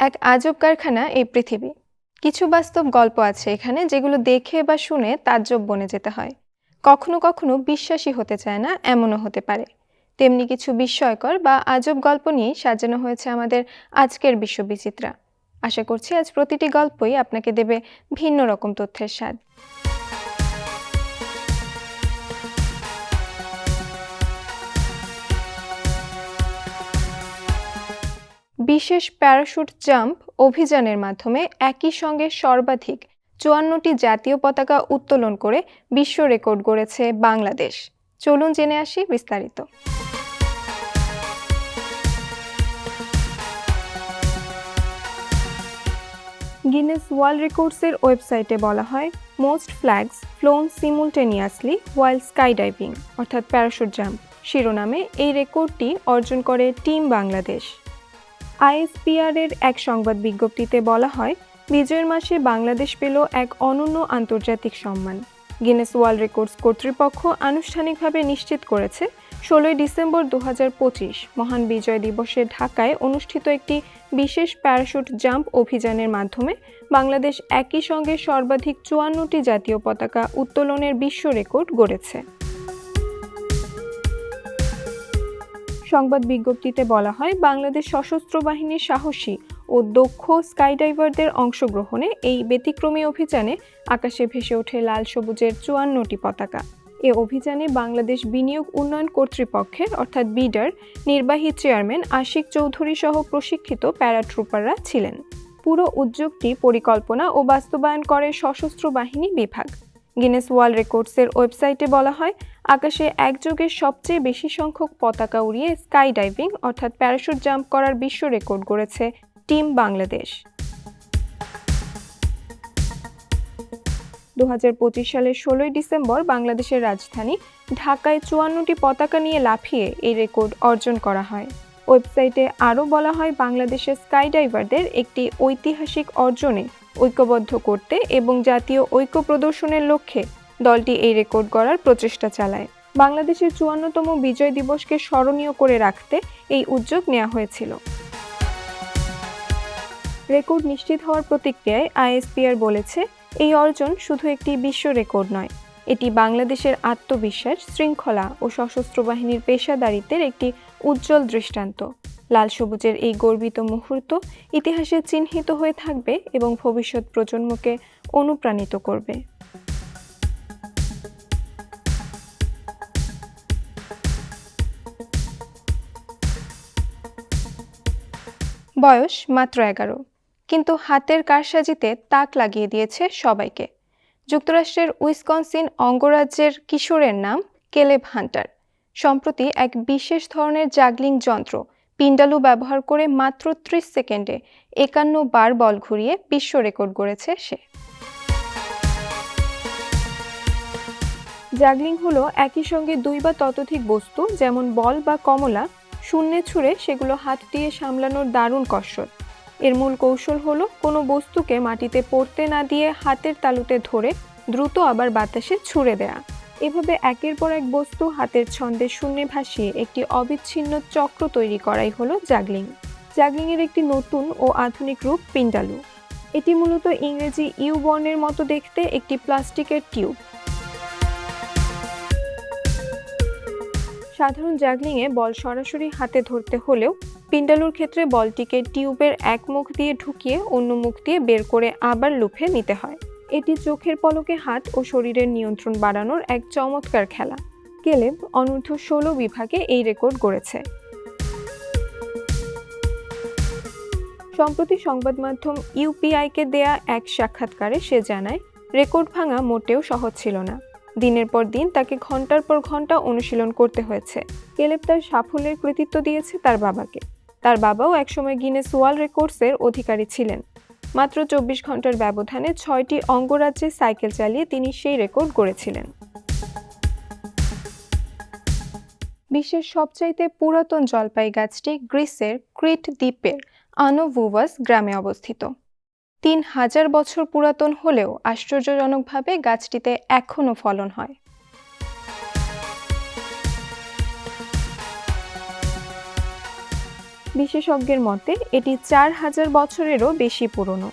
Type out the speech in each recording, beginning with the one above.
এক আজব কারখানা এই পৃথিবী। কিছু বাস্তব গল্প আছে এখানে যেগুলো দেখে বা শুনে তাজ্জব বনে যেতে হয়। কখনো কখনো বিশ্বাসী হতে চায় না, এমনও হতে পারে। তেমনি কিছু বিস্ময়কর বা আজব গল্প নিয়ে সাজানো হয়েছে আমাদের আজকের বিশ্ববিচিত্রা। আশা করছি আজ প্রতিটি গল্পই আপনাকে দেবে ভিন্ন রকম তথ্যের স্বাদ। বিশেষ প্যারাশুট জাম্প অভিযানের মাধ্যমে একই সঙ্গে সর্বাধিক চুয়ান্নটি জাতীয় পতাকা উত্তোলন করে বিশ্ব রেকর্ড গড়েছে বাংলাদেশ। চলুন জেনে আসি বিস্তারিত। গিনেস ওয়ার্ল্ড রেকর্ডসের ওয়েবসাইটে বলা হয়, most flags flown simultaneously while skydiving অর্থাৎ প্যারাশুট জাম্প। শিরোনামে এই রেকর্ডটি অর্জন করে টিম বাংলাদেশ। আইএসপিআর এর এক সংবাদ বিজ্ঞপ্তিতে বলা হয়, বিজয়ের মাসে বাংলাদেশ পেল এক অনন্য আন্তর্জাতিক সম্মান। গিনেস ওয়ার্ল্ড রেকর্ডস কর্তৃপক্ষ আনুষ্ঠানিকভাবে নিশ্চিত করেছে, ষোলোই ডিসেম্বর দু হাজার পঁচিশ মহান বিজয় দিবসে ঢাকায় অনুষ্ঠিত একটি বিশেষ প্যারাশুট জাম্প অভিযানের মাধ্যমে বাংলাদেশ একই সঙ্গে সর্বাধিক চুয়ান্নটি জাতীয় পতাকা উত্তোলনের বিশ্ব রেকর্ড গড়েছে। সংবাদ বিজ্ঞপ্তিতে বলা হয়, বাংলাদেশ সশস্ত্র বাহিনীর সাহসী ও দক্ষ স্কাইডাইভারদের অংশগ্রহণে এই ব্যতিক্রমী অভিযানে আকাশে ভেসে ওঠে লাল সবুজের চুয়ান্নটি পতাকা। এ অভিযানে বাংলাদেশ বিনিয়োগ উন্নয়ন কর্তৃপক্ষের, অর্থাৎ বিডার, নির্বাহী চেয়ারম্যান আশিক চৌধুরী সহ প্রশিক্ষিত প্যারাট্রুপাররা ছিলেন। পুরো উদ্যোগটি পরিকল্পনা ও বাস্তবায়ন করে সশস্ত্র বাহিনী বিভাগ। গিনেস ওয়ার্ল্ড রেকর্ডসের ওয়েবসাইটে বলা হয়, আকাশে একযোগে সবচেয়ে বেশি সংখ্যক পতাকা উড়িয়ে স্কাই ডাইভিং অর্থাৎ প্যারাশুট জাম্প করার বিশ্ব রেকর্ড গড়েছে টিম বাংলাদেশ দু হাজার পঁচিশ সালের ষোলোই ডিসেম্বর বাংলাদেশের রাজধানী ঢাকায় চুয়ান্নটি পতাকা নিয়ে লাফিয়ে এই রেকর্ড অর্জন করা হয়। ওয়েবসাইটে আরও বলা হয়, বাংলাদেশের স্কাই ডাইভারদের একটি ঐতিহাসিক অর্জনে ঐক্যবদ্ধ করতে এবং জাতীয় ঐক্য প্রদর্শনের লক্ষ্যে দলটি এই রেকর্ড গড়ার প্রচেষ্টা চালায়। বাংলাদেশের চুয়ান্নতম বিজয় দিবসকে স্মরণীয় করে রাখতে এই উদ্যোগ নেওয়া হয়েছিল। রেকর্ড নিশ্চিত হওয়ার প্রতিক্রিয়ায় আইএসপিআর বলেছে, এই অর্জন শুধু একটি বিশ্ব রেকর্ড নয়, এটি বাংলাদেশের আত্মবিশ্বাস, শৃঙ্খলা ও সশস্ত্র বাহিনীর পেশাদারিত্বের একটি উজ্জ্বল দৃষ্টান্ত। লাল সবুজের এই গর্বিত মুহূর্ত ইতিহাসে চিহ্নিত হয়ে থাকবে এবং ভবিষ্যৎ প্রজন্মকে অনুপ্রাণিত করবে। বয়স মাত্র এগারো, কিন্তু হাতের কারসাজিতে তাক লাগিয়ে দিয়েছে সবাইকে। যুক্তরাষ্ট্রের উইসকনসিন অঙ্গরাজ্যের কিশোরের নাম কেলেব হান্টার। সম্প্রতি এক বিশেষ ধরনের জাগলিং যন্ত্র পিন্ডালু ব্যবহার করে মাত্র ত্রিশ সেকেন্ডে একান্ন বার বল ঘুরিয়ে বিশ্ব রেকর্ড গড়েছে সে। জাগলিং হলো একই সঙ্গে দুই বা ততোধিক বস্তু, যেমন বল বা কমলা। শূন্যে ছুঁড়ে সেগুলো হাত দিয়ে সামলানোর দারুণ কসরত। এর মূল কৌশল হলো কোনো বস্তুকে মাটিতে পড়তে না দিয়ে হাতের তালুতে ধরে দ্রুত আবার বাতাসে ছুঁড়ে দেয়া। এভাবে একের পর এক বস্তু হাতের ছন্দে শূন্যে ভাসিয়ে একটি অবিচ্ছিন্ন চক্র তৈরি করাই হলো জাগলিং জাগলিংয়ের একটি নতুন ও আধুনিক রূপ পিন্ডালু। এটি মূলত ইংরেজি ইউ বর্ণের মতো দেখতে একটি প্লাস্টিকের টিউব। সাধারণ জাগলিংয়ে বল সরাসরি হাতে ধরতে হলেও পিন্ডালুর ক্ষেত্রে বলটিকে টিউবের এক মুখ দিয়ে ঢুকিয়ে অন্য মুখ দিয়ে বের করে আবার লুফে নিতে হয়। এটি চোখের পলকে হাত ও শরীরের নিয়ন্ত্রণ বাড়ানোর এক চমৎকার খেলা। কেলেব অনূর্ধ্ব ষোলো বিভাগে এই রেকর্ড গড়েছে। সম্প্রতি সংবাদ মাধ্যম ইউপিআইকে দেয়া এক সাক্ষাৎকারে সে জানায়, রেকর্ড ভাঙা মোটেও সহজ ছিল না। দিনের পর দিন তাকে ঘণ্টার পর ঘণ্টা অনুশীলন করতে হয়েছে। কেলেব তার সাফল্যের কৃতিত্ব দিয়েছে তার বাবাকে। তার বাবাও একসময় গিনেস ওয়ার্ল্ড রেকর্ডসের অধিকারী ছিলেন। মাত্র চব্বিশ ঘণ্টার ব্যবধানে ছয়টি অঙ্গরাজ্যে সাইকেল চালিয়ে তিনি সেই রেকর্ড গড়েছিলেন। বিশ্বের সবচাইতে পুরাতন জলপাই গাছটি গ্রিসের ক্রিট দ্বীপের আনোভুভাস গ্রামে অবস্থিত। তিন হাজার বছর পুরাতন হলেও আশ্চর্যজনকভাবে গাছটিতে এখনও ফলন হয়। বিশেষজ্ঞের মতে, এটি চার হাজার বছরেরও বেশি পুরনো।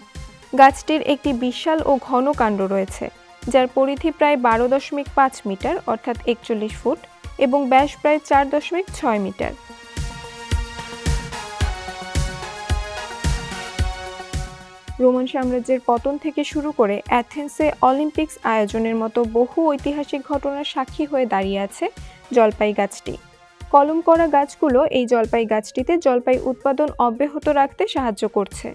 গাছটির একটি বিশাল ও ঘন কাণ্ড রয়েছে, যার পরিধি প্রায় বারো দশমিক পাঁচ মিটার, অর্থাৎ একচল্লিশ ফুট, এবং ব্যাস প্রায় চার দশমিক ছয় মিটার। রোমান সাম্রাজ্যের পতন থেকে শুরু করে অ্যাথেন্সে অলিম্পিক্স আয়োজনের মতো বহু ঐতিহাসিক ঘটনার সাক্ষী হয়ে দাঁড়িয়ে আছে জলপাই গাছটি কলম করা গাছগুলো এই জলপাই গাছটিতে জলপাই উৎপাদন অব্যাহত রাখতে সাহায্য করছে।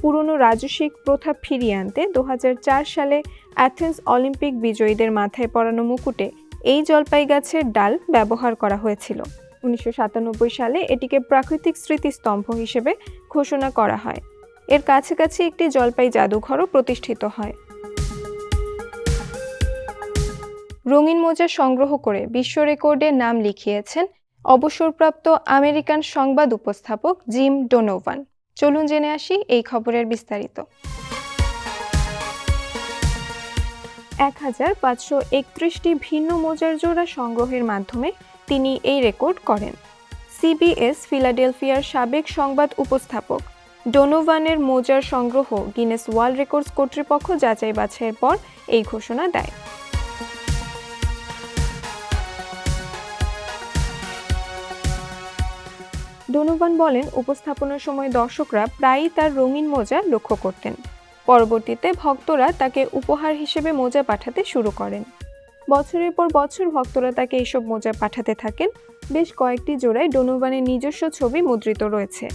পুরনো রাজস্বিক প্রথা ফিরিয়ে আনতে দু হাজার চার সালে অ্যাথেন্স অলিম্পিক বিজয়ীদের মাথায় পরানো মুকুটে এই জলপাই গাছের ডাল ব্যবহার করা হয়েছিল। উনিশশো সাতানব্বই সালে এটিকে প্রাকৃতিক স্মৃতিস্তম্ভ হিসেবে ঘোষণা করা হয়। এর কাছাকাছি একটি জলপাই জাদুঘরও প্রতিষ্ঠিত হয়। রঙিন মোজা সংগ্রহ করে বিশ্ব রেকর্ডে নাম লিখিয়েছেন অবসরপ্রাপ্ত আমেরিকান সংবাদ উপস্থাপক জিম ডোনোভান। চলুন জেনে আসি এই খবরের বিস্তারিত। এক হাজার পাঁচশো একত্রিশটি ভিন্ন মোজার জোড়া সংগ্রহের মাধ্যমে তিনি এই রেকর্ড করেন। সিবিএস ফিলাডেলফিয়ার সাবেক সংবাদ উপস্থাপক ডোনোভানের মোজার সংগ্রহ গিনেস ওয়ার্ল্ড রেকর্ডস কর্তৃপক্ষ যাচাই বাছাইয়ের পর এই ঘোষণা দেয়। ডোনোভান বলেন, উপস্থাপনার সময় দর্শকরা প্রায়ই তার রঙিন মোজা লক্ষ্য করতেন। পরবর্তীতে ভক্তরা তাকে উপহার হিসেবে মোজা পাঠাতে শুরু করেন। বছরের পর বছর ভক্তরা তাকে এইসব মোজা পাঠাতে থাকেন। বেশ কয়েকটি জোড়ায় ডোনোভানের নিজস্ব ছবি মুদ্রিত রয়েছে।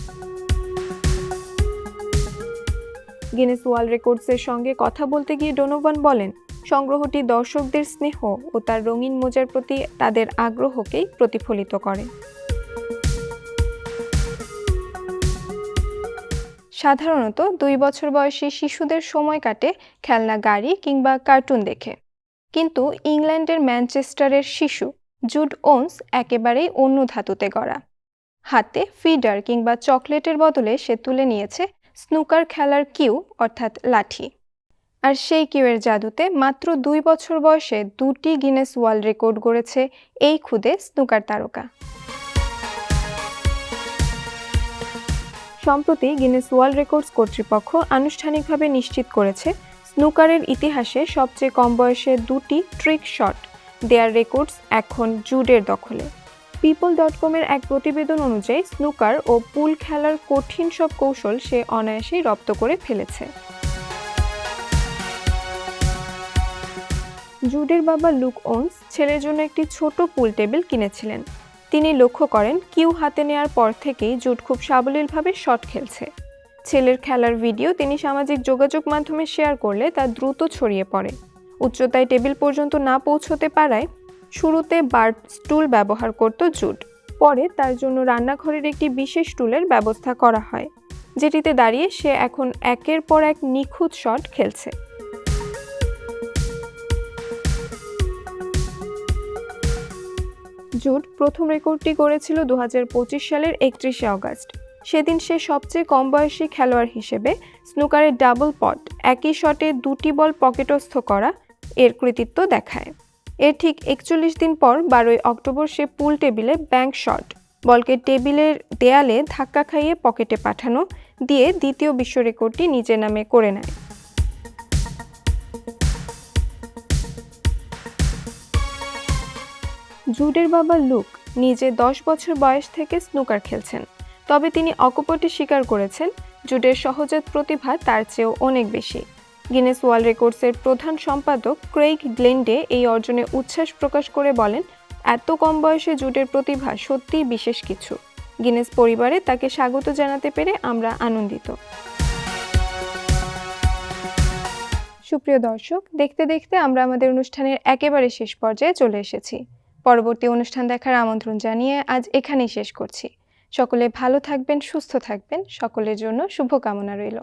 গিনেস ওয়ার্ল্ড রেকর্ডসের সঙ্গে কথা বলতে গিয়ে ডোনোভান বলেন, সংগ্রহটি দর্শকদের স্নেহ ও তার রঙিন মোজার প্রতি তাদের আগ্রহকেই প্রতিফলিত করে। সাধারণত দুই বছর বয়সী শিশুদের সময় কাটে খেলনা, গাড়ি কিংবা কার্টুন দেখে। কিন্তু ইংল্যান্ডের ম্যানচেস্টারের শিশু জুড ওন্স একেবারেই অন্য ধাতুতে গড়া। হাতে ফিডার কিংবা চকলেটের বদলে সে তুলে নিয়েছে স্নুকার খেলার কিউ, অর্থাৎ লাঠি। আর সেই কিউয়ের জাদুতে মাত্র দুই বছর বয়সে দুটি গিনেস ওয়ার্ল্ড রেকর্ড গড়েছে এই খুদে স্নুকার তারকা। সম্প্রতি গিনেস ওয়ার্ল্ড রেকর্ডস কর্তৃপক্ষ আনুষ্ঠানিকভাবে নিশ্চিত করেছে, স্নুকারের ইতিহাসে সবচেয়ে কম বয়সে দুটি ট্রিক শট, দেয়ার রেকর্ডস এখন জুডের দখলে। পিপল ডট কমের এক প্রতিবেদন অনুযায়ী, স্নুকার ও পুল খেলার কঠিন সব কৌশল সে অনায়াসেই রপ্ত করে ফেলেছে। জুডের বাবা লুক ওন্স ছেলের জন্য একটি ছোট পুল টেবিল কিনেছিলেন। তিনি লক্ষ্য করেন, কিউ হাতে নেওয়ার পর থেকেই জুট খুব সাবলীলভাবে শট খেলছে। ছেলের খেলার ভিডিও তিনি সামাজিক যোগাযোগ মাধ্যমে শেয়ার করলে তা দ্রুত ছড়িয়ে পড়ে। উচ্চতায় টেবিল পর্যন্ত না পৌঁছতে পারায় শুরুতে বার্ড স্টুল ব্যবহার করত জুট। পরে তার জন্য রান্নাঘরের একটি বিশেষ স্টুলের ব্যবস্থা করা হয়, যেটিতে দাঁড়িয়ে সে এখন একের পর এক নিখুঁত শট খেলছে। জুড প্রথম রেকর্ডটি গড়েছিল দু সালের একত্রিশে অগাস্ট। সেদিন সে সবচেয়ে কম বয়সী খেলোয়াড় হিসেবে স্নুকারের ডাবল পট, একই শটে দুটি বল পকেটস্থ করা এর কৃতিত্ব দেখায়। এর ঠিক একচল্লিশ দিন পর বারোই অক্টোবর সে পুল টেবিলে ব্যাংক শট, বলকে টেবিলের দেয়ালে ধাক্কা খাইয়ে পকেটে পাঠানো দিয়ে দ্বিতীয় বিশ্ব রেকর্ডটি নিজের নামে করে নেয়। জুডের বাবা লুক নিজে দশ বছর বয়স থেকে স্নুকার খেলছেন। তবে তিনি অকপটে স্বীকার করেছেন। জুডের সহজাত প্রতিভা তার চেয়েও অনেক বেশি। গিনেস ওয়ার্ল্ড রেকর্ডসের প্রধান সম্পাদক ক্রেইগ গ্লেন্ডে এই অর্জনে উচ্ছ্বাস প্রকাশ করে বলেন, এত কম বয়সে জুটের প্রতিভা সত্যিই বিশেষ কিছু। গিনেস পরিবারে তাকে স্বাগত জানাতে পেরে আমরা আনন্দিত। সুপ্রিয় দর্শক, দেখতে দেখতে আমরা আমাদের অনুষ্ঠানের একেবারে শেষ পর্যায়ে চলে এসেছি। পরবর্তী অনুষ্ঠান দেখার আমন্ত্রণ জানিয়ে আজ এখানেই শেষ করছি। সকলে ভালো থাকবেন, সুস্থ থাকবেন। সকলের জন্য শুভকামনা রইল।